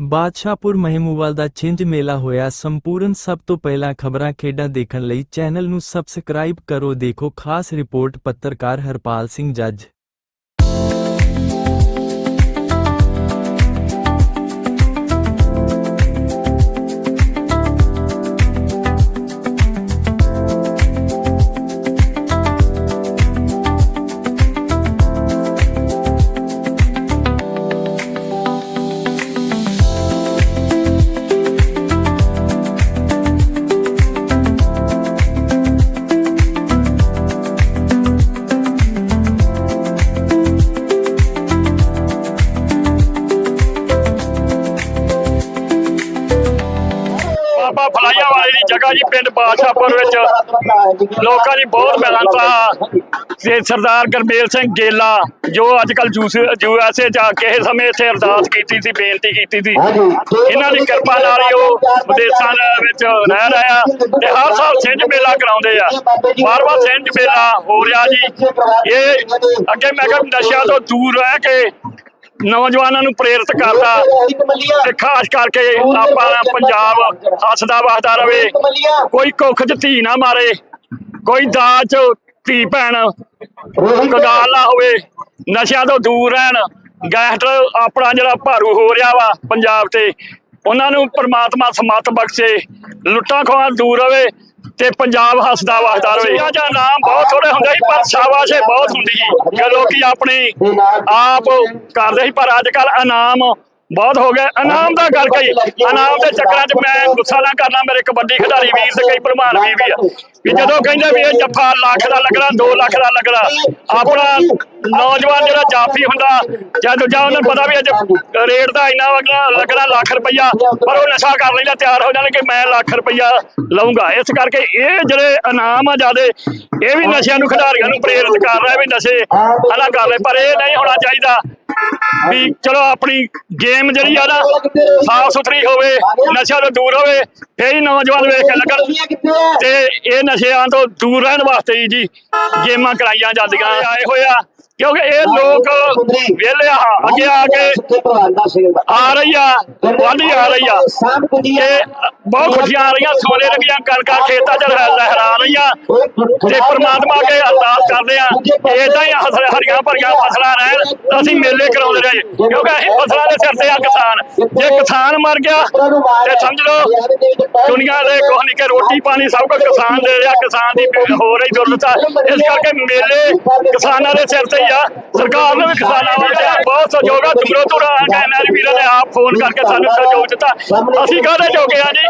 ਬਾਦਸ਼ਾਹਪੁਰ ਮਹਿਮੂਵਾਲ ਦਾ ਛਿੰਝ ਮੇਲਾ ਹੋਇਆ। ਸੰਪੂਰਨ ਸਭ ਤੋਂ ਪਹਿਲਾਂ ਖਬਰਾਂ ਖੇਡਾਂ ਦੇਖਣ ਲਈ ਚੈਨਲ ਨੂੰ ਸਬਸਕ੍ਰਾਈਬ ਕਰੋ। ਦੇਖੋ ਖਾਸ ਰਿਪੋਰਟ ਪੱਤਰਕਾਰ ਹਰਪਾਲ ਸਿੰਘ ਜੱਜ। ਜਗ੍ਹਾ ਜੀ ਪਿੰਡ ਬਾਦਸ਼ਾਹਪੁਰ ਵਿੱਚ। ਲੋਕਾਂ ਦੀ ਬਹੁਤ ਮਿਹਨਤ ਤੇ ਸਰਦਾਰ ਗਰਮੇਲ ਸਿੰਘ ਗੇਲਾ ਜੋ ਅੱਜ ਕੱਲ ਯੂਐਸਏ ਜਾ ਕੇ ਕਿਸੇ ਸਮੇਂ ਇੱਥੇ ਅਰਦਾਸ ਕੀਤੀ ਸੀ ਬੇਨਤੀ ਕੀਤੀ ਸੀ। ਇਹਨਾਂ ਦੀ ਕਿਰਪਾ ਨਾਲ ਹੀ ਉਹ ਵਿਦੇਸ਼ਾਂ ਦੇ ਵਿੱਚ ਰਹਿ ਰਹੇ ਤੇ ਹਰ ਸਾਲ ਸਿੰਝ ਮੇਲਾ ਕਰਾਉਂਦੇ ਆ। ਵਾਰ-ਵਾਰ ਸਿੰਝ ਮੇਲਾ ਹੋ ਰਿਹਾ ਜੀ। ਇਹ ਅੱਗੇ ਮੈਂ ਕਿਹਾ ਨਸ਼ਿਆਂ ਤੋਂ ਦੂਰ ਰਹਿ ਕੇ ਨੌਜਵਾਨਾਂ ਨੂੰ ਪ੍ਰੇਰਿਤ ਕਰਦਾ। ਤੇ ਖਾਸ ਕਰਕੇ ਆਪਾਂ ਪੰਜਾਬ ਹੱਸਦਾ ਵਸਦਾ ਰਵੇ। ਕੋਈ ਕੁੱਖ ਚ ਧੀ ਨਾ ਮਾਰੇ, ਕੋਈ ਦਾਜ ਧੀ ਭੈਣ ਕਗਾਲ ਨਾ ਹੋਵੇ। ਨਸ਼ਿਆਂ ਤੋਂ ਦੂਰ ਰਹਿਣ, ਗੈਂਗਸਟਰ ਆਪਣਾ ਜਿਹੜਾ ਭਾਰੂ ਹੋ ਰਿਹਾ ਵਾ ਪੰਜਾਬ ਤੇ, ਉਹਨਾਂ ਨੂੰ ਪਰਮਾਤਮਾ ਸਮਤ ਬਖਸ਼ੇ, ਲੁੱਟਾਂ ਖੋਹਾਂ ਦੂਰ ਰਵੇ। ਤੇ ਪੰਜਾਬ ਹੱਸਦਾ ਵਸਦਾ ਰਵੇ ਇਹਨਾਂ ਦਾ ਨਾਮ ਬਹੁਤ ਥੋੜੇ ਹੁੰਦੇ ਸੀ, ਪਰ ਸ਼ਾਬਾਸ਼ੇ ਬਹੁਤ ਹੁੰਦੀ ਸੀ। ਕਿ ਲੋਕੀ ਆਪਣੀ ਆਪ ਕਰਦੇ ਸੀ, ਪਰ ਅੱਜ ਕੱਲ ਇਨਾਮ ਬਹੁਤ ਹੋ ਗਿਆ। ਇਨਾਮ ਦਾ ਗੱਲ ਕਹੀ ਇਨਾਮ ਦੇ ਚੱਕਰਾਂ 'ਚ ਮੈਂ ਗੁੱਸਾ ਨਾ ਕਰਨਾ। ਮੇਰੇ ਕਬੱਡੀ ਖਿਡਾਰੀ ਵੀਰ ਤੇ ਕਈ ਪ੍ਰਮਾਨ ਵੀਰ ਵੀ ਆ। ਵੀ ਜਦੋਂ ਕਹਿੰਦੇ ਵੀ ਇਹ ਜੱਫਾ ਲੱਖ ਦਾ ਲੱਗਣਾ 2 ਲੱਖ ਦਾ ਲੱਗਣਾ, ਆਪਣਾ ਨੌਜਵਾਨ ਜਿਹੜਾ ਜਾਫੀ ਹੁੰਦਾ, ਜਾਂ ਦੂਜਾ ਉਹਨਾਂ ਨੂੰ ਪਤਾ ਵੀ ਅੱਜ ਰੇਟ ਦਾ ਇੰਨਾ ਲੱਗਣਾ ਲੱਗਣਾ ਲੱਖ ਰੁਪਈਆ, ਪਰ ਉਹ ਨਸ਼ਾ ਕਰ ਲੈਂਦਾ ਤਿਆਰ ਹੋ ਜਾਣ ਕਿ ਮੈਂ ਲੱਖ ਰੁਪਈਆ ਲਵਾਂਗਾ ਇਸ ਕਰਕੇ ਇਹ ਜਿਹੜੇ ਇਨਾਮ ਆ ਜਿਆਦੇ, ਇਹ ਵੀ ਨਸ਼ਿਆਂ ਨੂੰ ਖਿਡਾਰੀਆਂ ਨੂੰ ਪ੍ਰੇਰਿਤ ਕਰ ਰਿਹਾ ਵੀ ਨਸ਼ੇ ਅਲੱਗ ਕਰ ਲੈ ਪਰ ਇਹ ਨਹੀਂ ਹੋਣਾ ਚਾਹੀਦਾ ਵੀ ਚਲੋ ਆਪਣੀ ਗੇਮ ਜਿਹੜੀ ਆ ਨਾ ਸਾਫ਼ ਸੁਥਰੀ ਹੋਵੇ ਨਸ਼ਿਆਂ ਤੋਂ ਦੂਰ ਹੋਵੇ ਫੇਰ ਹੀ ਨੌਜਵਾਨ ਵੇਖ ਕੇ ਲੱਗਣ ਤੇ ਇਹ ਨਸ਼ਿਆਂ ਤੋਂ ਦੂਰ ਰਹਿਣ ਵਾਸਤੇ ਜੀ ਗੇਮਾਂ ਕਰਾਈਆਂ ਜਾਂਦੀਆਂ। ਆਏ ਹੋਇਆ ਕਿਉਂਕਿ ਇਹ ਲੋਕ ਵਿਹਲੇ ਆ ਅੱਗੇ ਆ ਕੇ ਆ ਰਹੀ ਆ ਵਾਢੀ ਆ ਰਹੀ ਆ। ਇਹ ਬਹੁਤ ਖੁਸ਼ੀਆਂ ਆ ਰਹੀਆਂ ਸੋਨੇ ਲੱਗੀਆਂ ਕਣਕਾਂ ਖੇਤਾਂ 'ਚ ਲਹਿ- ਲਹਿਰਾ ਰਹੀਆਂ। ਤੇ ਪ੍ਰਮਾਤਮਾ ਅੱਗੇ ਅਰਦਾਸ ਕਰਦੇ ਆ ਇਦਾਂ ਹੀ ਹਰੀਆਂ ਭਰੀਆਂ ਫਸਲਾਂ ਰਹਿਣ ਅਸੀਂ ਮੇਲੇ ਕਰਾਉਂਦੇ ਰਹੇ ਕਿਉਂਕਿ ਅਸੀਂ ਫਸਲਾਂ ਦੇ ਸਿਰ ਤੇ ਆ ਕਿਸਾਨ। ਜੇ ਕਿਸਾਨ ਮਰ ਗਿਆ ਤੇ ਸਮਝ ਲਓ ਦੁਨੀਆ ਦੇ ਕੁਛ ਨਹੀਂ ਕਿ ਰੋਟੀ ਪਾਣੀ ਸਭ ਕੁਝ ਕਿਸਾਨ ਦੇ ਰਿਹਾ ਕਿਸਾਨ ਦੀ ਹੋ ਰਹੀ ਆ। ਇਸ ਕਰਕੇ ਮੇਲੇ ਕਿਸਾਨਾਂ ਦੇ ਸਿਰ ਤੇ ਹੀ ਆ। ਸਰਕਾਰ ਨੂੰ ਵੀ ਕਿਸਾਨਾਂ ਵਾਸਤੇ ਬਹੁਤ ਸਹਿਯੋਗ ਆ। ਦੂਰੋਂ ਦੂਰੋਂ ਆ ਕੇ ਐਨਆਰ ਵੀਰਾਂ ਨੇ ਆਪ ਫੋਨ ਕਰਕੇ ਸਾਨੂੰ ਸਹਿਯੋਗ ਦਿੱਤਾ। ਅਸੀਂ ਕਾਹਦੇ ਜੋਗੇ ਆ ਜੀ?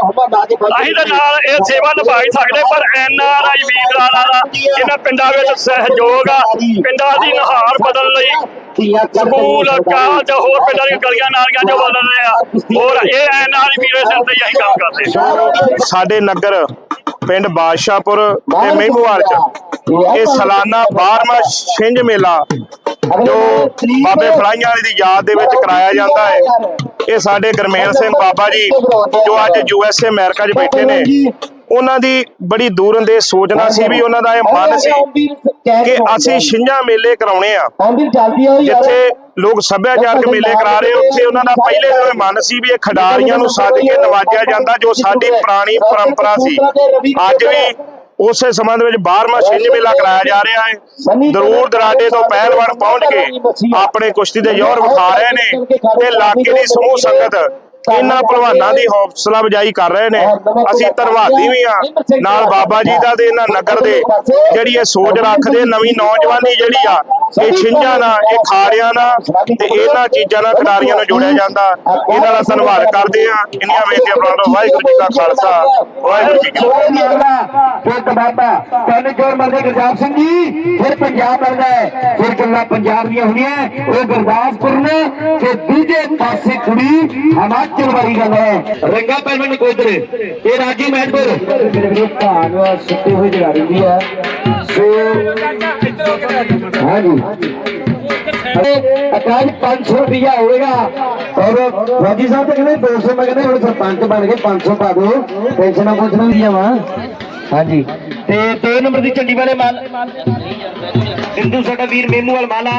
ਅਸੀਂ ਤਾਂ ਨਾਲ ਇਹ ਸੇਵਾ ਨਿਭਾ ਹੀ ਸਕਦੇ, ਪਰ ਐਨਆਰ ਵੀਰਾਂ ਦਾ, ਇਹਨਾਂ ਪਿੰਡਾਂ ਵਿੱਚ ਸਹਿਯੋਗ ਆ। ਪਿੰਡਾਂ ਦੀ ਨਹਾਰ ਬਦਲ ਲਈ ਸਕੂਲ, ਕਾਲਜ, ਹੋਰ ਪਿੰਡਾਂ ਦੀਆਂ ਗਲੀਆਂ ਨਾਲੀਆਂ ਜੋ ਬਦਲ ਰਹੇ ਆ, ਹੋਰ ਇਹ ਐਨਆਰ ਵੀਰੇ ਸਿਰ ਤੇ ਹੀ ਕੰਮ ਕਰਦੇ ਸਾਡੇ ਨਗਰ ਪਿੰਡ ਬਾਦਸ਼ਾਹਪੁਰ ਤੇ ਮਹਿਮੂਵਾਲ ਚ, ਇਹ ਸਾਲਾਨਾ 12ਵਾਂ ਛਿੰਝ ਮੇਲਾ ਜੋ ਬਾਬੇ ਫਲਾਈਆਂ ਵਾਲੀ ਦੀ ਯਾਦ ਦੇ ਵਿੱਚ ਕਰਾਇਆ ਜਾਂਦਾ ਹੈ। ਇਹ ਸਾਡੇ ਗਰਮੇਲ ਸਿੰਘ ਬਾਬਾ ਜੀ ਜੋ ਅੱਜ ਯੂ ਐਸ ਏ ਅਮਰੀਕਾ 'ਚ ਬੈਠੇ ਨੇ। ਉਹਨਾਂ ਦੀ ਬੜੀ ਦੂਰੰਦੇਸ਼ ਸੋਚਣਾ ਸੀ ਵੀ ਉਹਨਾਂ ਦਾ ਇਹ ਮਨ ਸੀ ਕਿ ਅਸੀਂ ਛਿੰਝਾਂ ਮੇਲੇ ਕਰਾਉਣੇ ਆ। ਜਿੱਥੇ ਲੋਕ ਸੱਭਿਆਚਾਰਕ ਮੇਲੇ ਕਰਾ ਰਹੇ ਉੱਥੇ ਉਹਨਾਂ ਦਾ ਪਹਿਲੇ ਇਹ ਮਨ ਸੀ ਵੀ ਇਹ ਖਿਡਾਰੀਆਂ ਨੂੰ ਸੱਦ ਕੇ ਨਵਾਜਿਆ ਜਾਂਦਾ ਜੋ ਸਾਡੀ ਪੁਰਾਣੀ ਪਰੰਪਰਾ ਸੀ। ਅੱਜ ਵੀ ਉਸੇ ਸੰਬੰਧ ਵਿੱਚ 12ਵਾਂ ਛਿੰਝ ਮੇਲਾ ਕਰਾਇਆ ਜਾ ਰਿਹਾ ਹੈ। ਦਰੂਰ ਦਰਾਡੇ ਤੋਂ ਪਹਿਲਵਾਨ ਪਹੁੰਚ ਕੇ ਆਪਣੇ ਕੁਸ਼ਤੀ ਦੇ ਜ਼ੋਰ ਵਿਖਾ ਰਹੇ ਨੇ ਤੇ ਇਲਾਕੇ ਦੀ ਸਮੂਹ ਸੰਗਤ ਇਹਨਾਂ ਪਹਿਲਵਾਨਾਂ ਦੀ ਹੌਸਲਾ ਵਜਾਈ ਕਰ ਰਹੇ ਨੇ। ਅਸੀਂ ਧੰਨਵਾਦੀ ਵੀ ਆ ਨਾਲ ਬਾਬਾ ਜੀ ਦਾ ਤੇ ਇਹਨਾਂ ਨਗਰ ਦੇ ਜਿਹੜੀ ਇਹ ਸੋਚ ਰੱਖਦੇ ਨਵੀਂ ਨੌਜਵਾਨੀ ਜਿਹੜੀ ਆ ਇਹ ਛਿੰਝਾਂ ਨਾਲ ਇਹ ਖਾੜਿਆਂ ਨਾਲ ਤੇ ਇਹਨਾਂ ਚੀਜ਼ਾਂ ਨਾਲ ਖਿਡਾਰੀਆਂ ਨੂੰ ਜੋੜਿਆ ਜਾਂਦਾ ਇਹਨਾਂ ਦਾ ਧੰਨਵਾਦ ਕਰਦੇ ਆ ਇੰਨੀਆਂ ਬੇਨਤੀਆਂ ਬਣਾਉਣ ਵਾਹਿਗੁਰੂ ਜੀ ਕਾ ਖਾਲਸਾ ਵਾਹਿਗੁਰੂ ਜੀ ਕੀ ਫਤਿਹ ਬਾਬਾ ਤਿੰਨ ਜੋਰ ਮਰਦੇ ਗੁਰਜਾਪ ਸਿੰਘ ਜੀ ਫਿਰ ਪੰਜਾਬ ਮਰਦਾ ਹੈ ਫਿਰ ਗੱਲਾਂ ਪੰਜਾਬ ਦੀਆਂ ਹੋਣੀਆਂ ਉਹ ਗੁਰਦਾਸਪੁਰ ਨੇ ਤੇ ਦੂਜੇ ਪਾਸੇ ਕੁੜੀ ਹਿਮਾਚਲ ਵਾਲੀ ਗੱਲ ਹੈ ਰੰਗਾ ਪਹਿਲਵਾਨ ਕੋਦਰ ਇਹ ਰਾਜੀ ਮਹਿਤਪੁਰ ਮੇਰੇ ਸੁੱਤੇ ਹੋਏ ਜਗਾ ਰਹੀ ਹੈ ਸੋ ਹਾਂਜੀ ਅਕਾਲ 500 ਰੁਪਇਆ ਹੋਏਗਾ ਔਰ ਰਾਜੀ ਸਾਹਿਬ ਤੇ ਕਹਿੰਦੇ 200 ਮੈਂ ਕਹਿੰਦੇ ਹੁਣ ਸਰਪੰਚ ਬਣ ਗਏ 500 ਪਾ ਦੋ ਪੈਨਸ਼ਨਾਂ ਪੁੱਛਣਾ ਦੀਆਂ ਵਾ। ਹਾਂਜੀ। ਤੇ ਦੋ ਨੰਬਰ ਦੀ ਝੰਡੀ ਵਾਲੇ ਮਾਲ ਹਿੰਦੂ ਸਾਡਾ ਵੀਰ ਮੇਮੂ ਵਾਲ ਮਾਲਾ।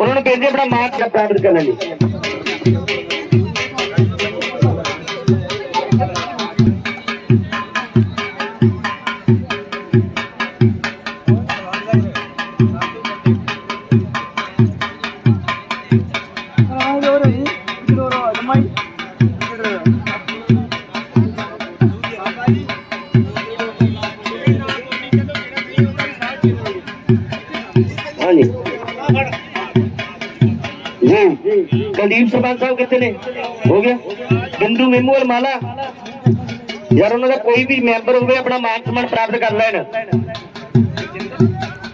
ਉਹਨਾਂ ਨੂੰ ਬੇਨਤੀ ਆਪਣਾ ਮਾਰਚ ਪ੍ਰਾਪਤ ਕਰ ਲੈਣੀ ਸਰਪੰਚ ਸਾਹਿਬ ਕਿੱਥੇ ਨੇ ਹੋ ਗਿਆ ਗੰਦੂ ਮੇਮੂਅਲ ਮਾਲਾ ਯਾਰ ਉਹਨਾਂ ਦਾ ਕੋਈ ਵੀ ਮੈਂਬਰ ਹੋਵੇ, ਆਪਣਾ ਮਾਨ ਸਨਮਾਨ ਪ੍ਰਾਪਤ ਕਰ ਲੈਣ।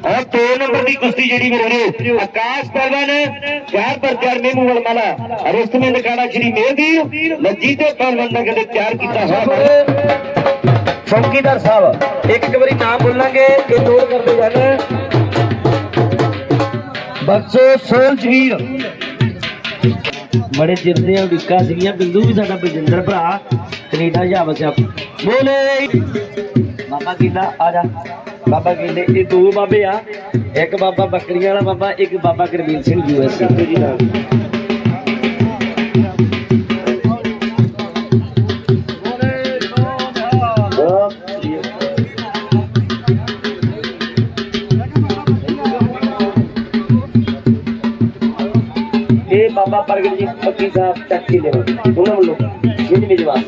ਔਰ ਦੋ ਨੰਬਰ ਦੀ ਕੁਸ਼ਤੀ ਜਿਹੜੀ ਮੇਰੇ ਆਕਾਸ਼ ਪਰਵਨ ਚਾਰ ਪਰ ਚਾਰ ਮੇਮੂ ਵਾਲ ਮਾਲਾ। ਰੁਸਤਮੇ ਨਕਾੜਾ ਸ਼੍ਰੀ ਮੇਹਦੀ ਲੱਜੀ ਤੇ ਪਰਵਨ ਦਾ ਕਹਿੰਦੇ ਤਿਆਰ ਕੀਤਾ ਹੋਇਆ ਚੌਕੀਦਾਰ ਸਾਹਿਬ, ਇੱਕ ਵਾਰੀ ਨਾਮ ਬੋਲਾਂਗੇ, ਇਹ ਨੋਟ ਕਰਦੇ ਜਾਣਾ। ਬੱਚੋ ਸੋਲ ਜਗੀਰ। ਬੜੇ ਚਿਰ ਦੀਆਂ ਉਡੀਕਾਂ ਸੀਗੀਆਂ। ਬਿੰਦੂ ਵੀ ਸਾਡਾ ਬਜਿੰਦਰ ਭਰਾ, ਕੈਨੇਡਾ ਜਾ ਵਸਿਆ। ਬੋਲੇ! ਬਾਬਾ ਕਹਿੰਦਾ ਆ ਜਾ। ਬਾਬਾ ਕਹਿੰਦੇ ਇਹ ਦੋ ਬਾਬੇ ਆ। ਇੱਕ ਬਾਬਾ ਬੱਕਰੀਆਂ ਵਾਲਾ ਬਾਬਾ, ਇੱਕ ਬਾਬਾ ਗੁਰਬੀਰ ਸਿੰਘ ਯੂਐਸ ਬਾਬਾ ਪ੍ਰਗਟ ਜੀ ਫੱਕੀ ਸਾਹਿਬ ਚੱਕੀ ਦੇ ਉਹਨਾਂ ਵੱਲੋਂ ਜਿੰਦ ਮੇਜਵਾਸ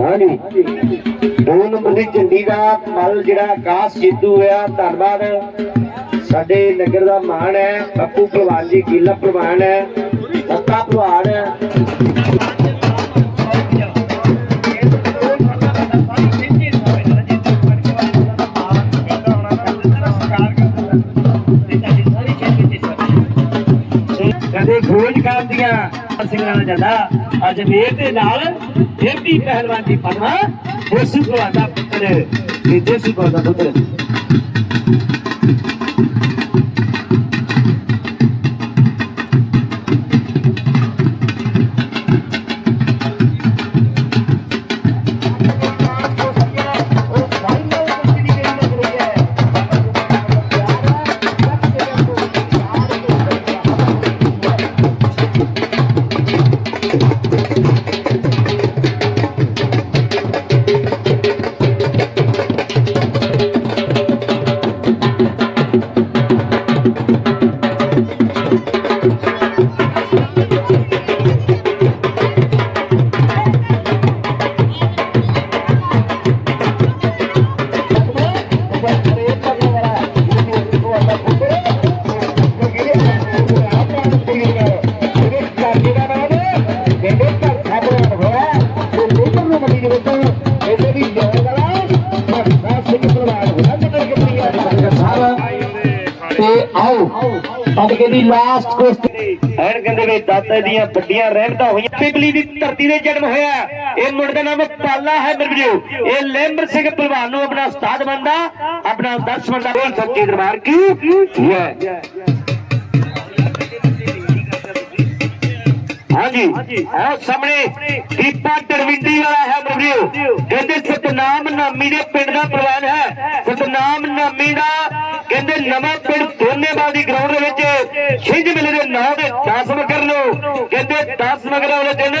ਹਾਂਜੀ। ਦੋ ਨੰਬਰ ਦੀ ਝੰਡੀ ਦਾ ਮਲ ਜਿਹੜਾ ਆਕਾਸ਼ ਸਿੱਧੂ ਹੋਇਆ, ਧੰਨਵਾਦ। ਸਾਡੇ ਨਗਰ ਦਾ ਮਾਣ ਹੈ ਪੱਪੂ ਭਲਵਾਨ ਜੀ ਗੀਲਾ ਪ੍ਰਵਾਨ ਹੈ, ਸੱਤਾ ਭਲਵਾਨ ਹੈ। ਕਦੇ ਖੋਜ ਕਰਦੀਆਂ ਸਿੰਘਾਂ ਦਾ ਜਾਂਦਾ। ਅੱਜ ਮੇਰ ਦੇ ਨਾਲ ਦੇਵੀ ਪਹਿਲਵਾਨ ਦੀ ਪਰਮਾ ਦੇਸੂ ਦਾ ਪੁੱਤਰ ਇਹ ਦੇਸੂ ਦਾ ਪੁੱਤਰ। ਆਓ ਅੱਜ ਲਾਸਟ ਕੁਸ਼ਤੀ ਐਨ ਕਹਿੰਦੇ ਵੀ ਦਾਤੇ ਦੀਆਂ ਵੱਡੀਆਂ ਰਹਿਮਤਾਂ ਹੋਈਆਂ। ਪਿਪਲੀ ਦੀ ਧਰਤੀ ਤੇ ਜਨਮ ਹੋਇਆ। ਇਹ ਮੁੰਡੇ ਦਾ ਨਾਮ ਪਾਲਾ ਹੈ ਮੇਰੇ ਇਹ ਲੈਂਬਰ ਸਿੰਘ ਪਹਿਲਵਾਨ ਨੂੰ ਆਪਣਾ ਉਸਤਾਦ ਮੰਨਦਾ ਆਪਣਾ ਦਰਸ਼ ਮੰਨਦਾ ਬੋਲ ਸੱਚੀ ਦਰਬਾਰ ਕੀ ਹੈ? ਹਾਂਜੀ। ਆਹ ਸਾਹਮਣੇ ਦੀਪਾ ਟਰਵਿੰਡੀ ਵਾਲਾ ਹੈ ਮਰਵਿਓ ਕਹਿੰਦੇ ਸਤਨਾਮ ਨਾਮੀ ਦੇ ਪਿੰਡ ਦਾ ਪ੍ਰਵਾਨ ਹੈ। ਸਤਨਾਮ ਨਾਮੀ ਦਾ ਕਹਿੰਦੇ ਨਵਾਂ ਪਿੰਡ ਛਿੰਝ ਮੇਲੇ ਦੇ ਨਾਂ ਦੇ 10 ਮਗਰ ਨੂੰ। ਕਹਿੰਦੇ 10 ਮਗਰ ਵਾਲੇ ਦਿਨ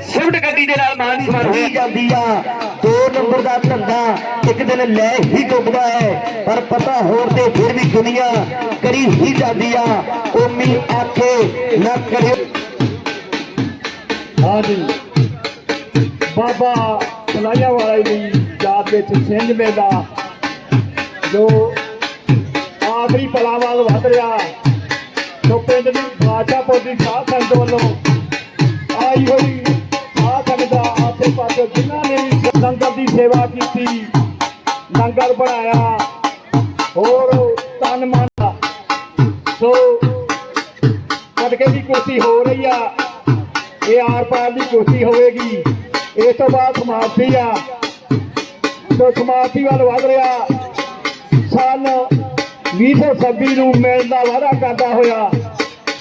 ਸਿਫਟ ਗੱਡੀ ਦੇ ਨਾਲ ਮਾਨ ਸਨਮਾਨ ਹੋਈ ਜਾਂਦੀ ਆ। ਦੋ ਨੰਬਰ ਦਾ ਧੰਦਾ ਇੱਕ ਦਿਨ ਲੈ ਹੀ ਡੁੱਬਦਾ ਹੈ। ਪਰ ਪਤਾ ਹੋਰ ਤੇ ਫਿਰ ਵੀ ਦੁਨੀਆ ਕਰੀ ਹੀ ਜਾਂਦੀ ਆ। ਉਮੀ ਆਖੇ ਨਾ ਕਰਿਓ। ਹਾਂਜੀ। ਬਾਬਾ ਸਲਾਈਆਂ ਵਾਲਾ ਦੀ ਯਾਦ ਵਿੱਚ ਸਿੰਘ ਮੇਲਾ ਜੋ ਆਖਰੀ ਪਲਾਵਾਲ ਵਧ ਰਿਹਾ। ਜੋ ਪਿੰਡ ਦੀ ਬਾਦਸ਼ਾਹਪੁਰ ਦੀ ਸਾਧ ਸੰਗਤ ਵੱਲੋਂ ਆਈ ਹੋਈ ਸਾਧ ਸੰਗਤ ਦਾ ਆਸੇ ਪਾਸੇ ਜਿਨ੍ਹਾਂ ਨੇ ਵੀ ਸੰਗਤ ਦੀ ਸੇਵਾ ਕੀਤੀ, ਲੰਗਰ ਬਣਾਇਆ, ਹੋਰ ਤਨ ਮਨ ਦਾ। ਸੋ ਕਦਕੇ ਦੀ ਕੋਸ਼ਿਸ਼ ਹੋ ਰਹੀ ਆ, ਇਹ ਆਰ ਪਾਰ ਦੀ ਕੋਸ਼ਿਸ਼ ਹੋਵੇਗੀ। ਇਸ ਤੋਂ ਬਾਅਦ ਸਮਾਪਤੀ ਆ। ਤੋਂ ਸਮਾਪਤੀ ਵੱਲ ਵਧ ਰਿਹਾ। ਸਾਲ 2026 ਨੂੰ ਮਿਲਣ ਦਾ ਵਾਅਦਾ ਕਰਦਾ ਹੋਇਆ।